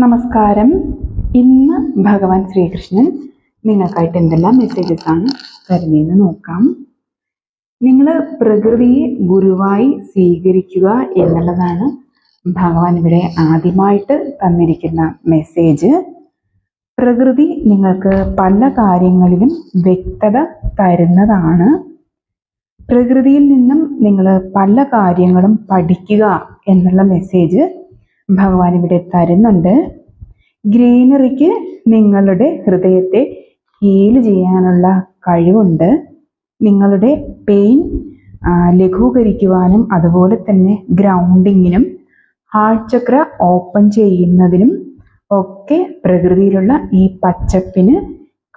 നമസ്കാരം. ഇന്ന് ഭഗവാൻ ശ്രീകൃഷ്ണൻ നിങ്ങൾക്കായിട്ട് എന്തെല്ലാം മെസ്സേജസ് ആണ് തരുന്നതെന്ന് നോക്കാം. നിങ്ങൾ പ്രകൃതിയെ ഗുരുവായി സ്വീകരിക്കുക എന്നുള്ളതാണ് ഭഗവാൻ ഇവിടെ ആദ്യമായിട്ട് തന്നിരിക്കുന്ന മെസ്സേജ് പ്രകൃതി നിങ്ങൾക്ക് പല കാര്യങ്ങളിലും വ്യക്തത തരുന്നതാണ്. പ്രകൃതിയിൽ നിന്നും നിങ്ങൾ പല കാര്യങ്ങളും പഠിക്കുക എന്നുള്ള മെസ്സേജ് ഭഗവാൻ ഇവിടെ തരുന്നുണ്ട്. ഗ്രീനറിക്ക് നിങ്ങളുടെ ഹൃദയത്തെ ഹീൽ ചെയ്യാനുള്ള കഴിവുണ്ട്. നിങ്ങളുടെ പെയിൻ ലഘൂകരിക്കുവാനും അതുപോലെ തന്നെ ഗ്രൗണ്ടിങ്ങിനും ഹാർട്ട് ചക്ര ഓപ്പൺ ചെയ്യുന്നതിനും ഒക്കെ പ്രകൃതിയിലുള്ള ഈ പച്ചപ്പിന്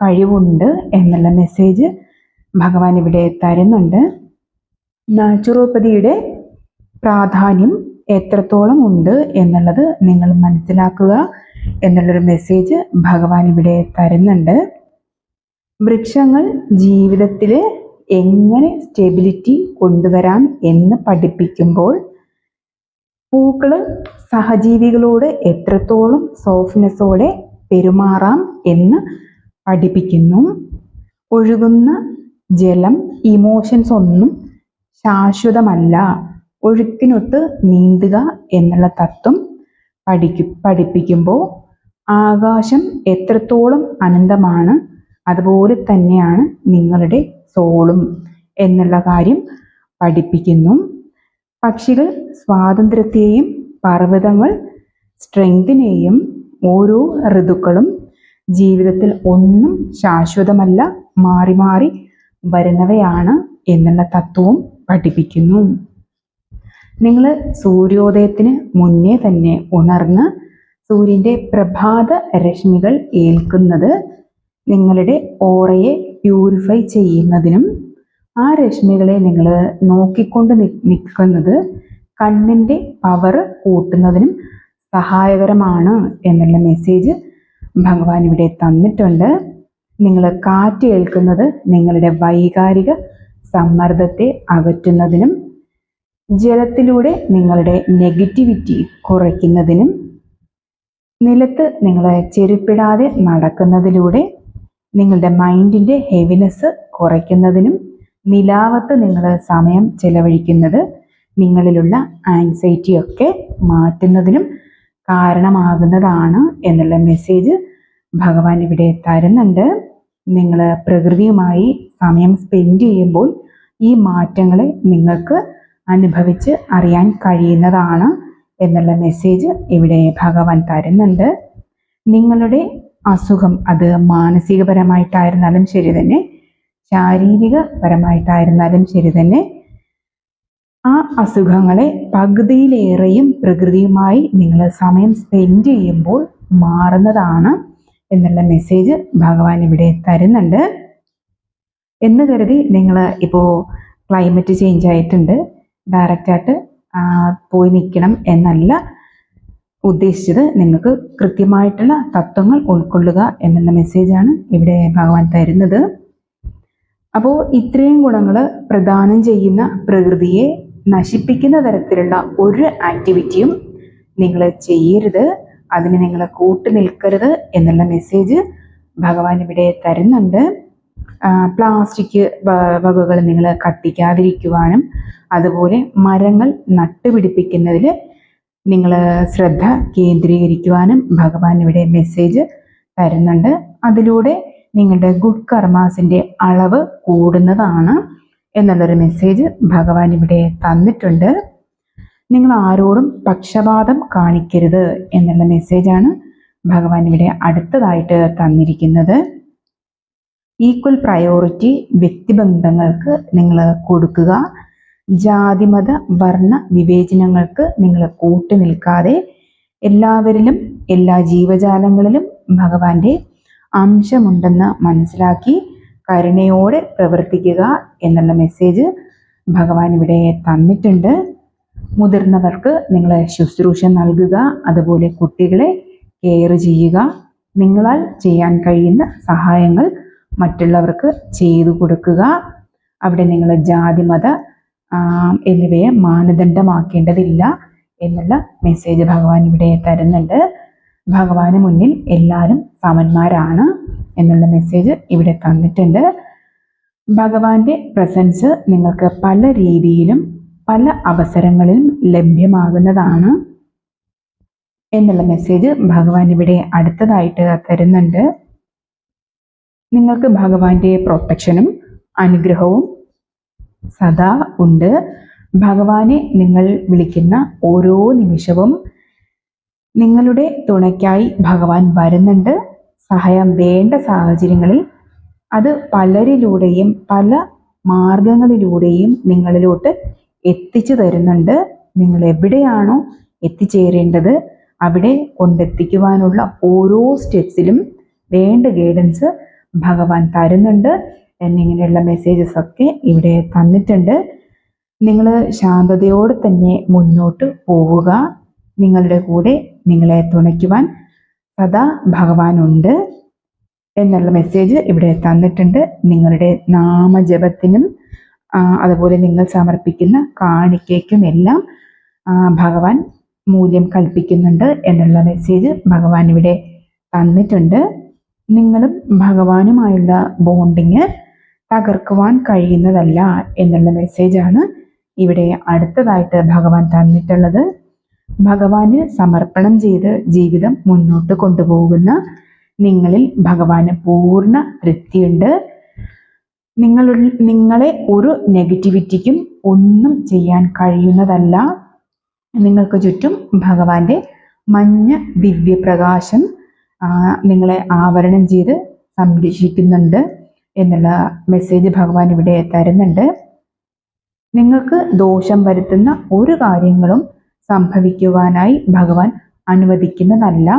കഴിവുണ്ട് എന്നുള്ള മെസ്സേജ് ഭഗവാൻ ഇവിടെ തരുന്നുണ്ട്. നാച്ചുറോപ്പതിയുടെ പ്രാധാന്യം എത്രത്തോളം ഉണ്ട് എന്നുള്ളത് നിങ്ങൾ മനസ്സിലാക്കുക എന്നുള്ളൊരു മെസ്സേജ് ഭഗവാൻ ഇവിടെ തരുന്നുണ്ട്. വൃക്ഷങ്ങൾ ജീവിതത്തിൽ എങ്ങനെ സ്റ്റെബിലിറ്റി കൊണ്ടുവരാം എന്ന് പഠിപ്പിക്കുമ്പോൾ പൂക്കൾ സഹജീവികളോട് എത്രത്തോളം സോഫ്റ്റ്നെസ്സോടെ പെരുമാറാം എന്ന് പഠിപ്പിക്കുന്നു. ഒഴുകുന്ന ജലം ഇമോഷൻസ് ഒന്നും ശാശ്വതമല്ല. ഒഴുക്കിനൊത്ത് നീന്തുക എന്നുള്ള തത്വം പഠിക്കും പഠിപ്പിക്കുമ്പോൾ ആകാശം എത്രത്തോളം അനന്തമാണ് അതുപോലെ തന്നെയാണ് നിങ്ങളുടെ സോളും എന്നുള്ള കാര്യം പഠിപ്പിക്കുന്നു. പക്ഷികൾ സ്വാതന്ത്ര്യത്തെയും പർവതങ്ങൾ സ്ട്രെങ്തിനെയും ഓരോ ഋതുക്കളും ജീവിതത്തിൽ ഒന്നും ശാശ്വതമല്ല മാറി മാറി വരുന്നവയാണ് എന്നുള്ള തത്വവും പഠിപ്പിക്കുന്നു. നിങ്ങൾ സൂര്യോദയത്തിന് മുന്നേ തന്നെ ഉണർന്ന് സൂര്യന്റെ പ്രഭാത രശ്മികൾ ഏൽക്കുന്നത് നിങ്ങളുടെ ഓറയെ പ്യൂരിഫൈ ചെയ്യുന്നതിനും ആ രശ്മികളെ നിങ്ങൾ നോക്കിക്കൊണ്ട് നിൽക്കുന്നത് കണ്ണിന്റെ പവർ കൂട്ടുന്നതിനും സഹായകരമാണ് എന്നുള്ള മെസ്സേജ് ഭഗവാൻ ഇവിടെ തന്നിട്ടുണ്ട്. നിങ്ങൾ കാറ്റ് ഏൽക്കുന്നത് നിങ്ങളുടെ വൈകാരിക സമ്മർദ്ദത്തെ അകറ്റുന്നതിനും ജലത്തിലൂടെ നിങ്ങളുടെ നെഗറ്റിവിറ്റി കുറയ്ക്കുന്നതിനും നിലത്ത് നിങ്ങളെ ചെരുപ്പിടാതെ നടക്കുന്നതിലൂടെ നിങ്ങളുടെ മൈൻഡിന്റെ ഹെവിനെസ് കുറയ്ക്കുന്നതിനും നിലാവത്ത് നിങ്ങൾ സമയം ചെലവഴിക്കുന്നത് നിങ്ങളിലുള്ള ആൻസൈറ്റിയൊക്കെ മാറ്റുന്നതിനും കാരണമാകുന്നതാണ് എന്നുള്ള മെസ്സേജ് ഭഗവാൻ ഇവിടെ തരുന്നുണ്ട്. നിങ്ങൾ പ്രകൃതിയുമായി സമയം സ്പെൻഡ് ചെയ്യുമ്പോൾ ഈ മാറ്റങ്ങളെ നിങ്ങൾക്ക് അനുഭവിച്ച് അറിയാൻ കഴിയുന്നതാണ് എന്നുള്ള മെസ്സേജ് ഇവിടെ ഭഗവാൻ തരുന്നുണ്ട്. നിങ്ങളുടെ അസുഖം അത് മാനസികപരമായിട്ടായിരുന്നാലും ശരി തന്നെ ശാരീരികപരമായിട്ടായിരുന്നാലും ശരി തന്നെ ആ അസുഖങ്ങളെ പകുതിയിലേറെയും പ്രകൃതിയുമായി നിങ്ങൾ സമയം സ്പെൻഡ് ചെയ്യുമ്പോൾ മാറുന്നതാണ് എന്നുള്ള മെസ്സേജ് ഭഗവാൻ ഇവിടെ തരുന്നുണ്ട്. എന്ന് കരുതി നിങ്ങൾ ഇപ്പോൾ ക്ലൈമറ്റ് ചേഞ്ച് ആയിട്ടുണ്ട്. ഡയറക്റ്റായിട്ട് പോയി നിൽക്കണം എന്നല്ല ഉദ്ദേശിച്ചത്. നിങ്ങൾക്ക് കൃത്യമായിട്ടുള്ള തത്വങ്ങൾ ഉൾക്കൊള്ളുക എന്നുള്ള മെസ്സേജാണ് ഇവിടെ ഭഗവാൻ തരുന്നത്. അപ്പോൾ ഇത്രയും ഗുണങ്ങൾ പ്രദാനം ചെയ്യുന്ന പ്രകൃതിയെ നശിപ്പിക്കുന്ന തരത്തിലുള്ള ഒരു ആക്ടിവിറ്റിയും നിങ്ങൾ ചെയ്യരുത്. അതിന് നിങ്ങൾ കൂട്ടു നിൽക്കരുത് എന്നുള്ള മെസ്സേജ് ഭഗവാൻ ഇവിടെ തരുന്നുണ്ട്. പ്ലാസ്റ്റിക് വകകൾ നിങ്ങൾ കത്തിക്കാതിരിക്കുവാനും അതുപോലെ മരങ്ങൾ നട്ടുപിടിപ്പിക്കുന്നതിൽ നിങ്ങൾ ശ്രദ്ധ കേന്ദ്രീകരിക്കുവാനും ഭഗവാൻ ഇവിടെ മെസ്സേജ് തരുന്നുണ്ട്. അതിലൂടെ നിങ്ങളുടെ ഗുഡ് കർമാസിന്റെ അളവ് കൂടുന്നതാണ് എന്നുള്ളൊരു മെസ്സേജ് ഭഗവാൻ ഇവിടെ തന്നിട്ടുണ്ട്. നിങ്ങൾ ആരോടും പക്ഷപാതം കാണിക്കരുത് എന്നുള്ള മെസ്സേജാണ് ഭഗവാൻ ഇവിടെ അടുത്തതായിട്ട് തന്നിരിക്കുന്നത്. ഈക്വൽ പ്രയോറിറ്റി വ്യക്തിബന്ധങ്ങൾക്ക് നിങ്ങൾ കൊടുക്കുക. ജാതിമത വർണ വിവേചനങ്ങൾക്ക് നിങ്ങൾ കൂട്ടു നിൽക്കാതെ എല്ലാവരിലും എല്ലാ ജീവജാലങ്ങളിലും ഭഗവാന്റെ അംശമുണ്ടെന്ന് മനസ്സിലാക്കി കരുണയോടെ പ്രവർത്തിക്കുക എന്നുള്ള മെസ്സേജ് ഭഗവാൻ ഇവിടെ തന്നിട്ടുണ്ട്. മുതിർന്നവർക്ക് നിങ്ങൾ ശുശ്രൂഷ നൽകുക അതുപോലെ കുട്ടികളെ കെയർ ചെയ്യുക. നിങ്ങളാൽ ചെയ്യാൻ കഴിയുന്ന സഹായങ്ങൾ മറ്റുള്ളവർക്ക് ചെയ്തു കൊടുക്കുക. അവിടെ നിങ്ങൾ ജാതി മത എന്നിവയെ മാനദണ്ഡമാക്കേണ്ടതില്ല എന്നുള്ള മെസ്സേജ് ഭഗവാൻ ഇവിടെ തരുന്നുണ്ട്. ഭഗവാന് മുന്നിൽ എല്ലാവരും സമന്മാരാണ് എന്നുള്ള മെസ്സേജ് ഇവിടെ തന്നിട്ടുണ്ട്. ഭഗവാന്റെ പ്രസൻസ് നിങ്ങൾക്ക് പല രീതിയിലും പല അവസരങ്ങളിലും ലഭ്യമാകുന്നതാണ് എന്നുള്ള മെസ്സേജ് ഭഗവാൻ ഇവിടെ അടുത്തതായിട്ട് തരുന്നുണ്ട്. നിങ്ങൾക്ക് ഭഗവാന്റെ പ്രൊട്ടക്ഷനും അനുഗ്രഹവും സദാ ഉണ്ട്. ഭഗവാനെ നിങ്ങൾ വിളിക്കുന്ന ഓരോ നിമിഷവും നിങ്ങളുടെ തുണയ്ക്കായി ഭഗവാൻ വരുന്നുണ്ട്. സഹായം വേണ്ട സാഹചര്യങ്ങളിൽ അത് പലരിലൂടെയും പല മാർഗങ്ങളിലൂടെയും നിങ്ങളിലോട്ട് എത്തിച്ചു തരുന്നുണ്ട്. നിങ്ങൾ എവിടെയാണോ എത്തിച്ചേരേണ്ടത് അവിടെ കൊണ്ടെത്തിക്കുവാനുള്ള ഓരോ സ്റ്റെപ്സിലും വേണ്ട ഗൈഡൻസ് ഭഗവാൻ തരുന്നുണ്ട്. എന്നിങ്ങനെയുള്ള മെസ്സേജസ് ഒക്കെ ഇവിടെ തന്നിട്ടുണ്ട്. നിങ്ങൾ ശാന്തതയോട് തന്നെ മുന്നോട്ട് പോവുക. നിങ്ങളുടെ കൂടെ നിങ്ങളെ തുണയ്ക്കുവാൻ സദാ ഭഗവാനുണ്ട് എന്നുള്ള മെസ്സേജ് ഇവിടെ തന്നിട്ടുണ്ട്. നിങ്ങളുടെ നാമജപത്തിനും അതുപോലെ നിങ്ങൾ സമർപ്പിക്കുന്ന കാണിക്കയ്ക്കും എല്ലാം ഭഗവാൻ മൂല്യം കൽപ്പിക്കുന്നുണ്ട് എന്നുള്ള മെസ്സേജ് ഭഗവാൻ ഇവിടെ തന്നിട്ടുണ്ട്. നിങ്ങളും ഭഗവാനുമായുള്ള ബോണ്ടിങ് തകർക്കുവാൻ കഴിയുന്നതല്ല എന്നുള്ള മെസ്സേജാണ് ഇവിടെ അടുത്തതായിട്ട് ഭഗവാൻ തന്നിട്ടുള്ളത്. ഭഗവാന് സമർപ്പണം ചെയ്ത് ജീവിതം മുന്നോട്ട് കൊണ്ടുപോകുന്ന നിങ്ങളിൽ ഭഗവാന് പൂർണ തൃപ്തിയുണ്ട്. നിങ്ങളുടെ നിങ്ങളെ ഒരു നെഗറ്റിവിറ്റിക്കും ഒന്നും ചെയ്യാൻ കഴിയുന്നതല്ല. നിങ്ങൾക്ക് ചുറ്റും ഭഗവാന്റെ മഞ്ഞ ദിവ്യപ്രകാശം നിങ്ങളെ ആവരണം ചെയ്ത് സംരക്ഷിക്കുന്നുണ്ട് എന്നുള്ള മെസ്സേജ് ഭഗവാൻ ഇവിടെ തരുന്നുണ്ട്. നിങ്ങൾക്ക് ദോഷം വരുത്തുന്ന ഒരു കാര്യങ്ങളും സംഭവിക്കുവാനായി ഭഗവാൻ അനുവദിക്കുന്നതല്ല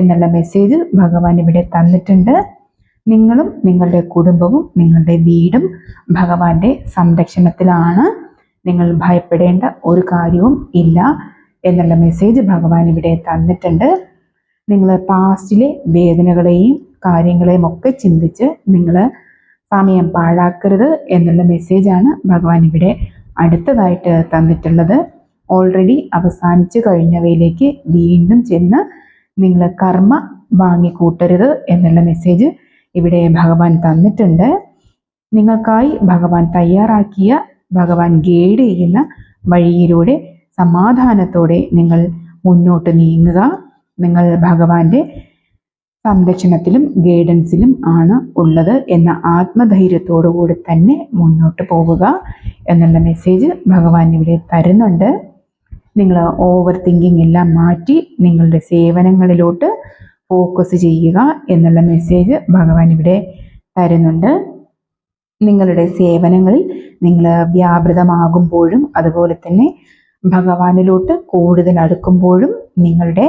എന്നുള്ള മെസ്സേജ് ഭഗവാൻ ഇവിടെ തന്നിട്ടുണ്ട്. നിങ്ങളും നിങ്ങളുടെ കുടുംബവും നിങ്ങളുടെ വീടും ഭഗവാന്റെ സംരക്ഷണത്തിലാണ്. നിങ്ങൾ ഭയപ്പെടേണ്ട ഒരു കാര്യവും ഇല്ല എന്നുള്ള മെസ്സേജ് ഭഗവാൻ ഇവിടെ തന്നിട്ടുണ്ട്. നിങ്ങൾ പാസ്റ്റിലെ വേദനകളെയും കാര്യങ്ങളെയും ഒക്കെ ചിന്തിച്ച് നിങ്ങൾ സമയം പാഴാക്കരുത് എന്നുള്ള മെസ്സേജാണ് ഭഗവാൻ ഇവിടെ അടുത്തതായിട്ട് തന്നിട്ടുള്ളത്. ഓൾറെഡി അവസാനിച്ചു കഴിഞ്ഞവയിലേക്ക് വീണ്ടും ചെന്ന് നിങ്ങൾ കർമ്മ വാങ്ങിക്കൂട്ടരുത് എന്നുള്ള മെസ്സേജ് ഇവിടെ ഭഗവാൻ തന്നിട്ടുണ്ട്. നിങ്ങൾക്കായി ഭഗവാൻ തയ്യാറാക്കിയ ഭഗവാൻ ഗൈഡ് ചെയ്യുന്ന വഴിയിലൂടെ സമാധാനത്തോടെ നിങ്ങൾ മുന്നോട്ട് നീങ്ങുക. നിങ്ങൾ ഭഗവാന്റെ സംരക്ഷണത്തിലും ഗൈഡൻസിലും ആണ് ഉള്ളത് എന്ന ആത്മധൈര്യത്തോടുകൂടി തന്നെ മുന്നോട്ട് പോവുക എന്നുള്ള മെസ്സേജ് ഭഗവാൻ ഇവിടെ തരുന്നുണ്ട്. നിങ്ങൾ ഓവർ തിങ്കിങ് എല്ലാം മാറ്റി നിങ്ങളുടെ സേവനങ്ങളിലോട്ട് ഫോക്കസ് ചെയ്യുക എന്നുള്ള മെസ്സേജ് ഭഗവാൻ ഇവിടെ തരുന്നുണ്ട്. നിങ്ങളുടെ സേവനങ്ങളിൽ നിങ്ങൾ വ്യാപൃതമാകുമ്പോഴും അതുപോലെ തന്നെ ഭഗവാനിലോട്ട് കൂടുതൽ അടുക്കുമ്പോഴും നിങ്ങളുടെ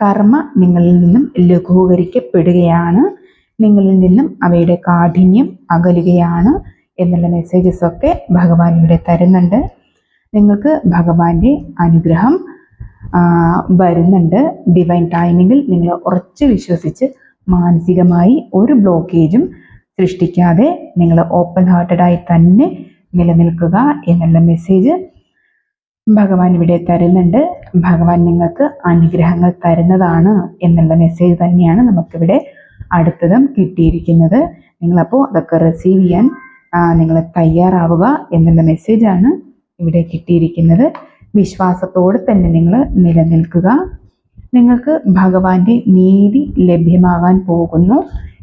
കർമ്മ നിങ്ങളിൽ നിന്നും ലഘൂകരിക്കപ്പെടുകയാണ്. നിങ്ങളിൽ നിന്നും അവയുടെ കാഠിന്യം അകലുകയാണ് എന്നുള്ള മെസ്സേജസ് ഒക്കെ ഭഗവാൻ ഇവിടെ തരുന്നുണ്ട്. നിങ്ങൾക്ക് ഭഗവാന്റെ അനുഗ്രഹം വരുന്നുണ്ട്. ഡിവൈൻ ടൈമിങ്ങിൽ നിങ്ങൾ ഉറച്ചു വിശ്വസിച്ച് മാനസികമായി ഒരു ബ്ലോക്കേജും സൃഷ്ടിക്കാതെ നിങ്ങൾ ഓപ്പൺ ഹാർട്ടഡായി തന്നെ നിലനിൽക്കുക എന്നുള്ള മെസ്സേജ് ഭഗവാൻ ഇവിടെ തരുന്നുണ്ട്. ഭഗവാൻ നിങ്ങൾക്ക് അനുഗ്രഹങ്ങൾ തരുന്നതാണ് എന്നുള്ള മെസ്സേജ് തന്നെയാണ് നമുക്കിവിടെ അടുത്തതും കിട്ടിയിരിക്കുന്നത്. നിങ്ങളപ്പോൾ അതൊക്കെ റിസീവ് ചെയ്യാൻ നിങ്ങൾ തയ്യാറാവുക എന്നുള്ള മെസ്സേജാണ് ഇവിടെ കിട്ടിയിരിക്കുന്നത്. വിശ്വാസത്തോടെ തന്നെ നിങ്ങൾ നിലനിൽക്കുക. നിങ്ങൾക്ക് ഭഗവാന്റെ നീതി ലഭ്യമാകാൻ പോകുന്നു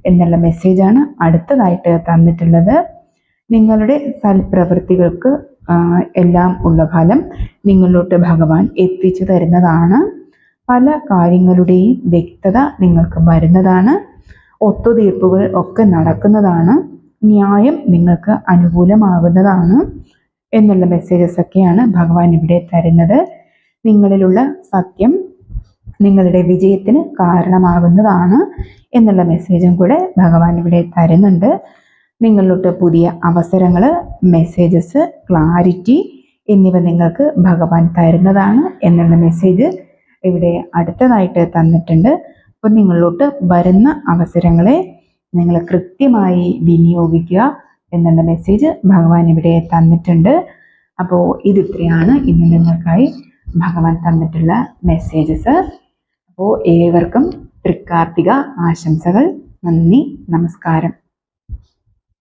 എന്നുള്ള മെസ്സേജാണ് അടുത്തതായിട്ട് തന്നിട്ടുള്ളത്. നിങ്ങളുടെ സൽപ്രവൃത്തികൾക്ക് എല്ലാം ഉള്ള ഫലം നിങ്ങളിലോട്ട് ഭഗവാൻ എത്തിച്ചു തരുന്നതാണ്. പല കാര്യങ്ങളുടെയും വ്യക്തത നിങ്ങൾക്ക് വരുന്നതാണ്. ഒത്തുതീർപ്പുകൾ ഒക്കെ നടക്കുന്നതാണ്. ന്യായം നിങ്ങൾക്ക് അനുകൂലമാകുന്നതാണ് എന്നുള്ള മെസ്സേജസ് ഒക്കെയാണ് ഭഗവാൻ ഇവിടെ തരുന്നത്. നിങ്ങളിലുള്ള സത്യം നിങ്ങളുടെ വിജയത്തിന് കാരണമാകുന്നതാണ് എന്നുള്ള മെസ്സേജും കൂടെ ഭഗവാൻ ഇവിടെ തരുന്നുണ്ട്. നിങ്ങളിലോട്ട് പുതിയ അവസരങ്ങൾ മെസ്സേജസ് ക്ലാരിറ്റി എന്നിവ നിങ്ങൾക്ക് ഭഗവാൻ തരുന്നതാണ് എന്നുള്ള മെസ്സേജ് ഇവിടെ അടുത്തതായിട്ട് തന്നിട്ടുണ്ട്. അപ്പോൾ നിങ്ങളിലോട്ട് വരുന്ന അവസരങ്ങളെ നിങ്ങൾ കൃത്യമായി വിനിയോഗിക്കുക എന്നുള്ള മെസ്സേജ് ഭഗവാൻ ഇവിടെ തന്നിട്ടുണ്ട്. അപ്പോൾ ഇതിത്രയാണ് ഇന്ന് നിങ്ങൾക്കായി ഭഗവാൻ തന്നിട്ടുള്ള മെസ്സേജസ് അപ്പോൾ ഏവർക്കും തൃക്കാർത്തിക ആശംസകൾ. നന്ദി നമസ്കാരം.